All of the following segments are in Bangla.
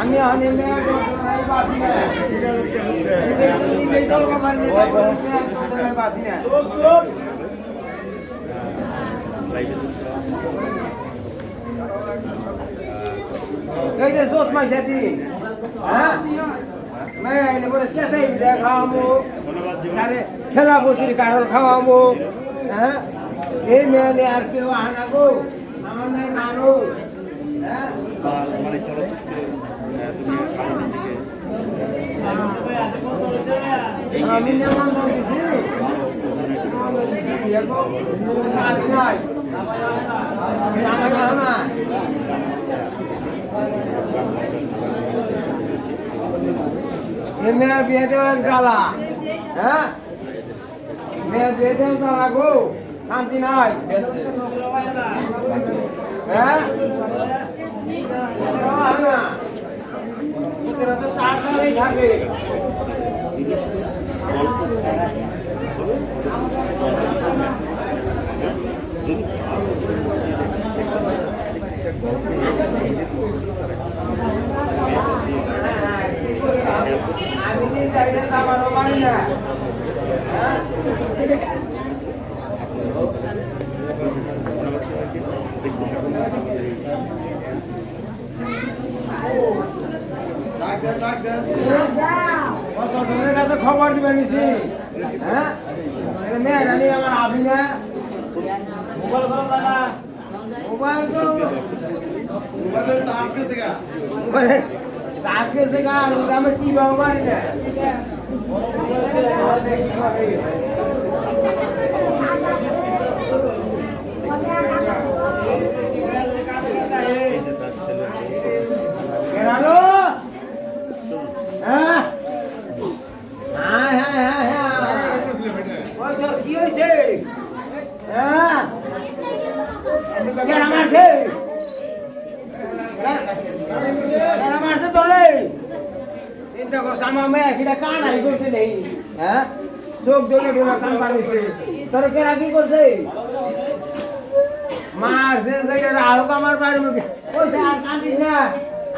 আমি অনে মেয়ে বাঁচি না এই যে দোষ মাস সাথী হ্যাঁ খেলা বসির কারণ খাওয়াবো হ্যাঁ এই মেয়ে আর কেউ আনা গো। আমার নাই মানুষ হ্যাঁ? মানে চলচ্চিত্রে আহ, তুমি খালি নিজেকে। আমি নিমন্ত্রণ দিছি নিমন্ত্রণ দিছি। এখন কাজ নাই আমার জানা না এ মেয়ে বিয়ে দেওয়ার জ্বালা হ্যাঁ? মেয়ে বিয়ে দেওয়ার জ্বালা গো। শান্তি নাই। হ্যাঁ? হয় পারি না হ্যাঁ কতজনের কাছে খবর দিবে নিছি হ্যাঁ আমার আবি না মোবাইল আর ওটা আমি কি দেখে আলু আমার বাড়ির মুখে। আর কান্দিস না,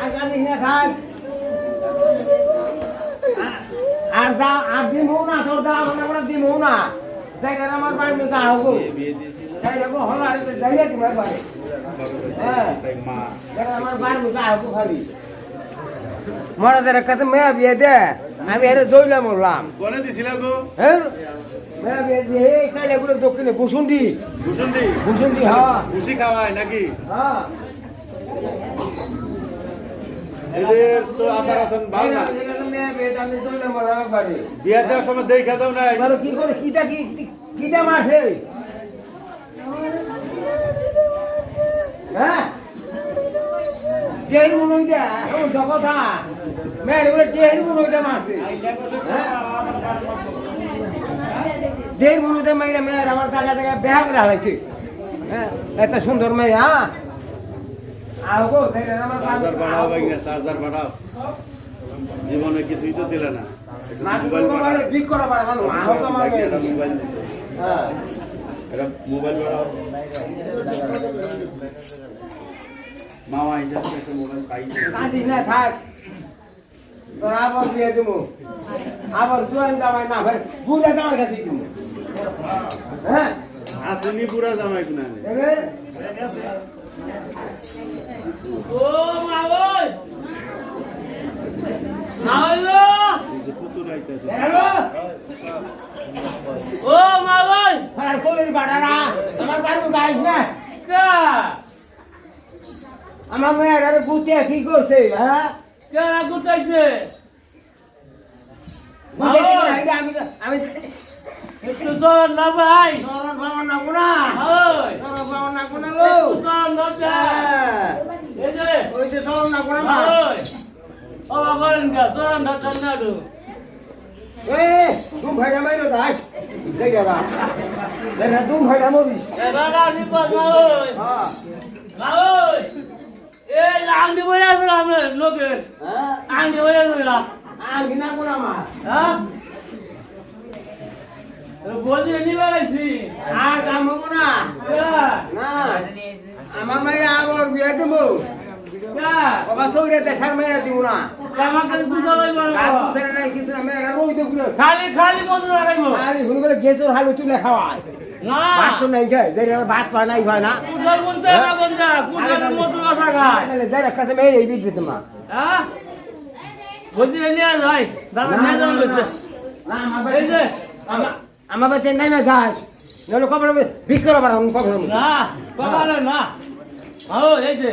আর কান্দিস না, থাক। আর দা আর দিন হো না, তোর দা করে দিন হো না। দেখে আমার বাড়ির মুখে আহবো বিয়ে দিয়েছিল তাই দেখো হলো আর যাইলে কি ভাই পারে হ্যাঁ। তাই মা দেখে আমার বাড়ির মুখে আহবো খালি। মনে ধরে মেয়ে বিয়ে দে আমি এর দইলে মরলাম। কোনে দিছিল গো? হ্যাঁ? মেয়ে বিয়ে দিয়ে এই কালে গুলো দক্ষিণে বুসুন্ডি ভূষণদি বুসুন্ডি হ্যাঁ। ভুসি খাওয়ায় নাকি? হ্যাঁ। এদের তো আসার আছেন ভালো না। বিয়ে দেওয়ার সময় দেখা দাও নাই। এবার কি করে কিটা কি কিটা মাঠে? হ্যাঁ? দেড় মনে যা ও জগতা মেয়ের বলে দেড় মনে যা মাঠে দেড় মনে যা মেয়েরা মেয়ের আমার টাকা টাকা বেহা করে হারাইছে হ্যাঁ? এত সুন্দর মেয়ে হ্যাঁ? জীবনে কিছুই তো দিলে না। না মোবাইল একটা মোবাইল বাড়াও। মামা হিসাবে একটা মোবাইল কাঁদিস না থাক। তোর আবার বিয়ে দেবো আবার জোয়ান জামাই না ভাই বুড়া জামার কাছে দেবো হ্যাঁ? আসেনি পুরা জামাই কুনা ও মা ওই। না ও মা ওই আর কোলের বাড়ারা আমার বাড়ি গাইস না? কা? আমার মেয়ের আরে বুঝতে কি করছে হ্যাঁ? কেরা গুতাইছে আমি না ভাই। বাবা না। বাবা না গুনা লো ওই যে সরল না। গুনা মা ও তোর না তোর না এই তুম ভাইরা মাইরো তাই দেখে রা দেখে তুম ভাইরা মরি। এবার আমি পাবো হ্যাঁ। মাউই এই আঙ্গি বইরা আসলো আমি লোকে হ্যাঁ। আঙ্গি বইরা বইরা আঙ্গি না কোন আমার। মায়ের আগর বিয়ে দেবো। বাবা চৌরে দেশার মেয়ে দিব না আমাকে বুঝা লইব না নাই কিছু না। রোজ তো ঘুরে খালি খালি মধু লাগাইব আরে হুন বলে গেছোর হালু তুলে খাওয়ায় না ভাত তো নাই খায় যে ভাত পায় নাই হয় না কুজার মনতে না বন্ধা কুজার মধু মেয়ে আমার যায় কবর বিক্রি আমি কবর না বাবা না ও এই যে।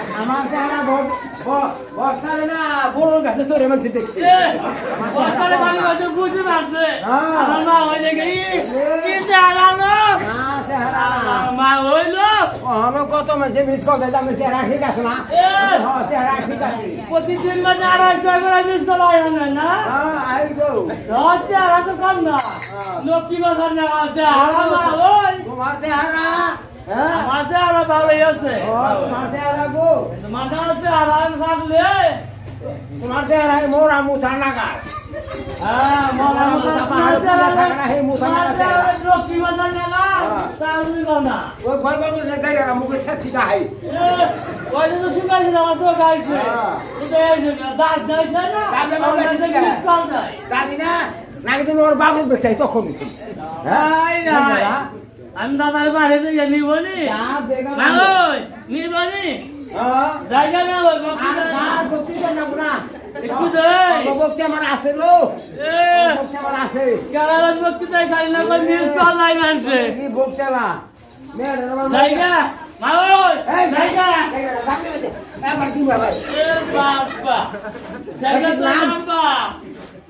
আমার চেহারা বর্ষালে না বড় গাছে তোরে মাঝে দেখছি। সরকারে বাড়ি বাড়ি বুঝতে পারছে। হ্যাঁ। আমার মা ওই যে কি কি যে হারালো চেহারা মা হইল? আমি কত মাঝে মিস করবে আমি চেহারা ঠিক আছে না! হ্যাঁ চেহারা ঠিক আছে। প্রতিদিন মানে আড়াইশো করে মিস করা হয় না হ্যাঁ তো। কম না। লক্ষ্মী বাজার না মা ওই তোমার চেহারা মাঠে আড়া ভালোই আছে। মাঠে আড়া গো। মাঠে আছে আড়া থাকলে মাঠে আড়া মোরা মুঠা নাগার হ্যাঁ মোরা মুঠা পাহাড়ে থাকা হে মুঠা নাগার লক্ষ্মী তো শুকাই না। আমার নাই না? দাঁত না তখন আমি দাদার বাড়িতে গিয়ে নিবনি। না ওই নিবনি। জায়গা না ওই একটু দে আমার আছে লো আমার আছে। কেরালার বক্তৃতায় খালি না করে মিস কল নাই মানছে কি বকতেলা জায়গা? না ওই জায়গা। এবার কি বাবা? এ বাবা। জায়গা তো লম্বা জায়গা না আছে কাইজা দেই না ওই রাখি বাবা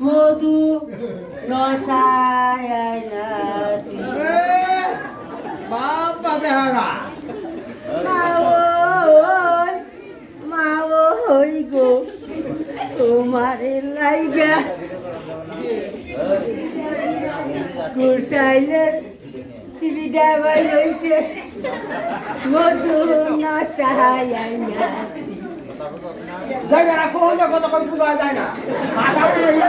মধু রসায়ন বাবা মাও হই গো তোমার লাইগা টিভি মধু না চাহাই জায়গা রাখো হলে না। মাথা উঠে ইয়া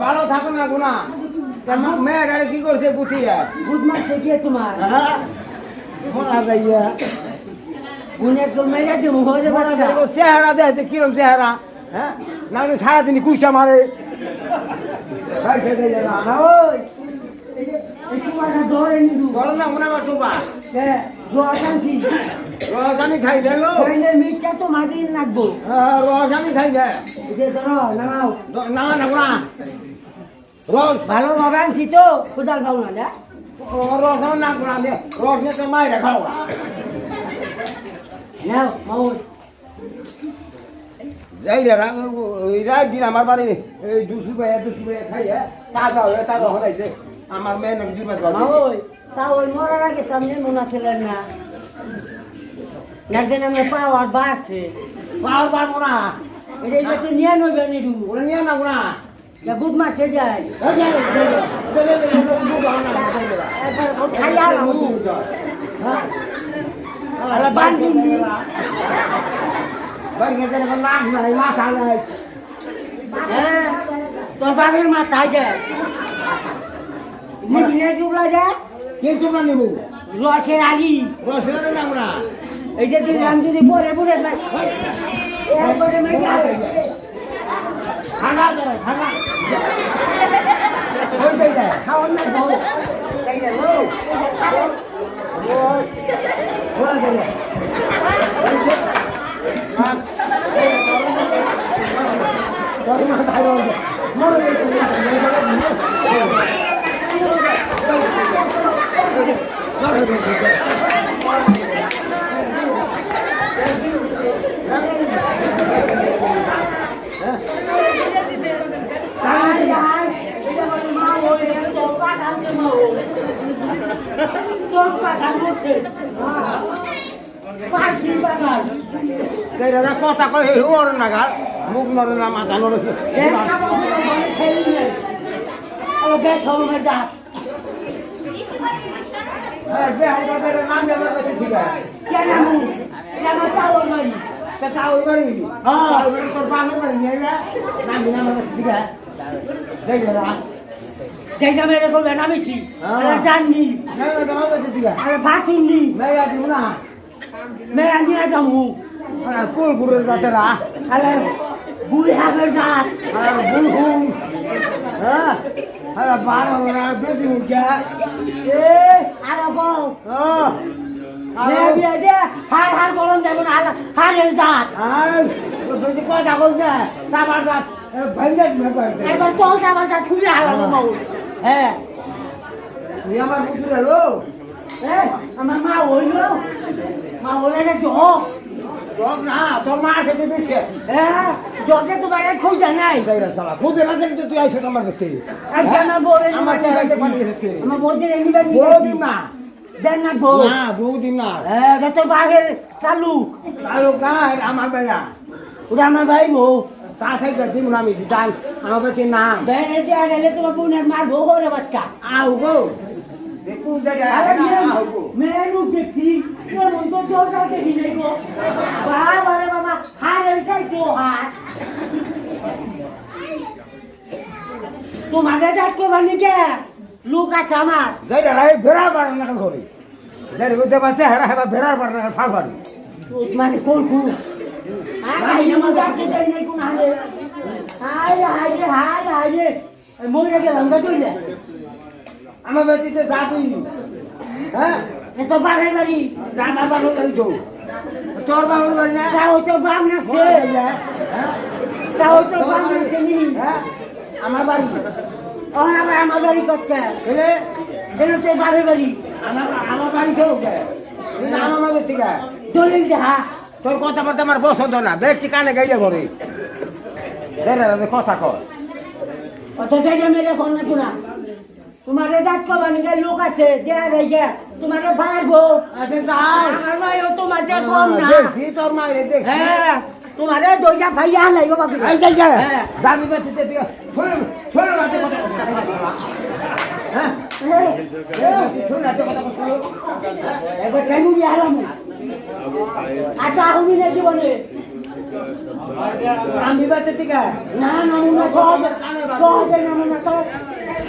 ভালো থাকো না গুনা আমার মেয়েটা কি করছে বুঝিয়া বুধ মারছে কি তোমার? হ্যাঁ? গুনে তো মেয়েটা যে চেহারা দেখতে কিরম চেহারা। হ্যাঁ? না সারাদিন কুইটা মারে। রস আমি খাই দেখো মিটটা হ্যাঁ, তো মাটির লাগবো রস আমি খাই দেখ না না না। রস ভালোভাবে আনছি তো খুদার খাও না দেখ। রস আমার না রস নিয়ে তো মায়ের খাও না মাও যাই না রাত দিন আমার বাড়ি এই দুশো ভাইয়া দুশো ভাইয়া খাইয়া তাজা হয়ে তাজা হলাইছে আমার মেয়ে নাকি দুই মাস তা ওই মরার আগে তো আপনি মোনা খেলেন না একদিন আমি পাওয়ার বাড়ছে পাওয়ার বাড়বো না এটা এটা তো নিয়ে নেবে নিরু তোর বাপের মাথায় যে। নিবিনে চুবলা যে কে নেব রসের আলি। রসের নাম না এই যে দিলাম যদি পরে পরে খাওয়ান না এই দাদা কথা এই ওর নাগাল মুখ নরে না মাথা নরে একটা বছর বলে ছেলে নেই ও বেশ হবে যা বে হাইটা বেরে নাম দেবে কাছে ঠিক আছে কেন আমু কেন তাও মারি তা তাও বাড়ি তোর বাংলা বাড়ি নিয়ে না নাম নাম ঠিক আছে দেখ যেটা মেরে করবে নামিছি হ্যাঁ। আরে জাননি না না দাও কাছে ঠিক আছে আরে ভাতুননি নাই আজ না মেরা নিয়ে যাব। হ্যাঁ কোল গুরের রাতেরা আরে বুড়ি হাগের দাঁত আর বুলহুম হ্যাঁ হ্যাঁ বারো না বেদি মুখা এ আরে বউ হ্যাঁ। মেয়ে বিয়ে দে। হার হার বলন দেবো না হারের দাঁত আর বেশি কথা বলছে তারপর রাত ভেঙে ভেঙে একবার বলতে আমার দাঁত খুলে হালাবো বউ হ্যাঁ। তুই আমার বুঝলে লো এ আমার মা হইল মা হইলে না তো তোর মা খেতে দিচ্ছে হ্যাঁ জগে তোমার খুঁজে নাই। সালা খুদে না দেখতে তুই আইসে আমার আজকে আমার বউরে আমার চেহারাতে পাঠিয়েছে আমার বউদের এলিবার বৌদিন না। দেন না বউ। না বৌদিন না। হ্যাঁ এটা তো বাঘের চালু আলো না আমার বেলা ওটা আমার ভাই বউ। তা থেকে দিন আমি দান আমার কাছে না বেড়ে দিয়ে তোমার বোনের মারবো ওরে বাচ্চা। আউ গো। দেখু দে আরে আউ গো মেয়ে লোক দেখছি কেমন তো জোরটাও দেখি নাই গো বাবা রে বাবা হারের চাই তো হার তোমাদের যাচ্ছে বানি কে লোক আছে আমার যাই রে বেড়া পারে না ঘরে যাই রে বাসে হেরা হেরা বেড়ার পারে না ফাল পারে মানে কোন কোন আই আমার যাচ্ছে যাই নাই কোন হারে হাই হাই রে হাই আমার বেটিতে যা তুই হ্যাঁ এত বাড়ি। বাড়ি আমার বাবার বাড়ি তো। তোর বাবার বাড়ি না? তাও তো বাম না হ্যাঁ? তাও তো চিনি হ্যাঁ? আমার বাড়ি। ওখানে আবার আমার বাড়ি করতে। এলে তো বাড়ি বাড়ি। আমার আমার বাড়ি কেউ আমার বেটিকা দলিল দেখা তোর কথাবার্তা আমার পছন্দ না। ব্যক্তি কানে গাইলে ঘরে কথা কর। অত জায়গা মেরে কোন না তোমার দাঁত পাবানি লোক আছে দেয়া ভাইয়া তোমার পারব। আচ্ছা যাও। আমার মায়ও তোমার যে কম না। দেখছি তোর মায়ের দেখ হ্যাঁ তোমার দইটা ভাইয়া লাগবে বাকি এই যাই হ্যাঁ। দাবি বেশিতে দিও শোনো শোনো রাতে কথা হ্যাঁ শোনো রাতে কথা এবার চাইনু দিয়ে হালাম আটা হবি না জীবনে। আমি বেঁচে ঠিক না না না সহজে সহজে না না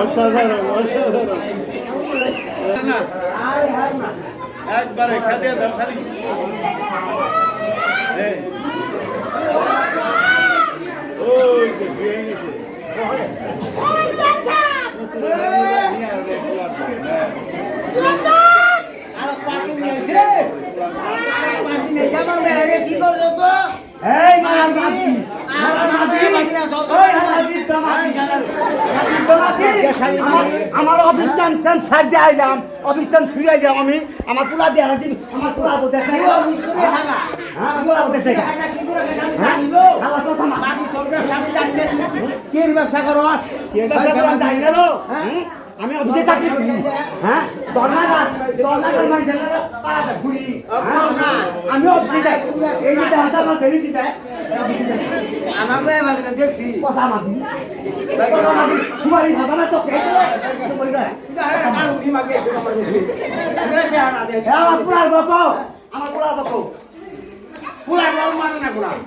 অসাধারণ অসাধারণ একবারে খাদিয়ে দাও খালি। ওই যে বিয়ে নিছে। নিয়ে আমার অফিস টান সার দিয়ে আইলাম অফিস শুয়ে আইলাম আমি। আমার পুরা দিয়ে দিন আমার পুরা বলতে হ্যাঁ, হ্যাঁ, কি ব্যবসা করো? ব্যবসা করো? যাই গেল আমি অফিসে চাকরি করি। হ্যাঁ? দরনাঘাট দরনাঘাট মানে পাড়াটা ঘুরি। হ্যাঁ? আমি অফিসে যাই। এই যে দেহটা আমার বেরিয়ে যায় আমাকে দেখছি। কথা মাবি কথা মাবি সুমারি ভাষা না তো কে আমার পুরার বাপ আমার পুরার বাপ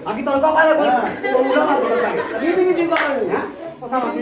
আমি তোর বাপারে বল তোর উড়া মার বল হ্যাঁ। কথা মাবি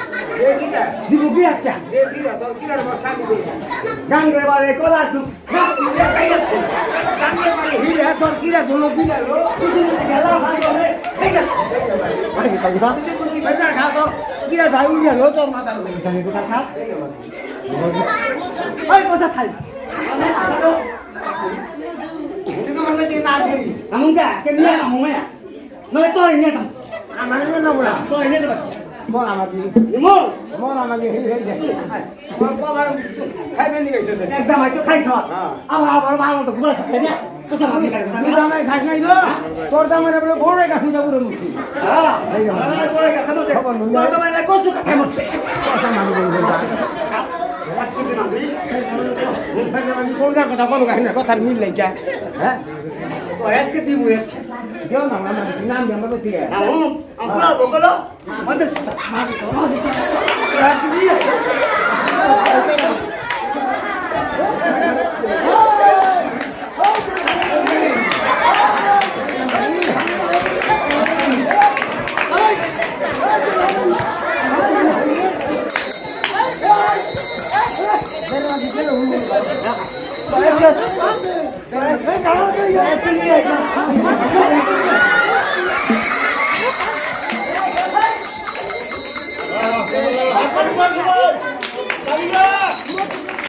দিব কি আছে গান করে বারে কলা তু গেলা ভাই বলে ঠিক আছে আগে তাই কথা গানে কথা খা ওই কথা খাই আমুন কা কে নিয়ে আমুন ya নয় তোর নিয়ে তাম তোর নিয়ে দেবা ইমো একদম আইতো খাই খাওয়া। আবার আবার ভালো তো ঘুরে থাকে না? তোর দামের বড় গাছ মুখি হ্যাঁ। এই আমার করে কথা তো তো তো মানে কষ্ট কাটে মরছে আচ্ছা না কোনটার কথা কোনো কাহিনী কথার মিল নাই কে হ্যাঁ। তো এসকে দিবু এসকে কেউ না আমার নাম দিয়ে আমার ঠিক আছে আমু আমু বগলো মতে মারি তো মারি Hadi bakalım. Hadi bakalım.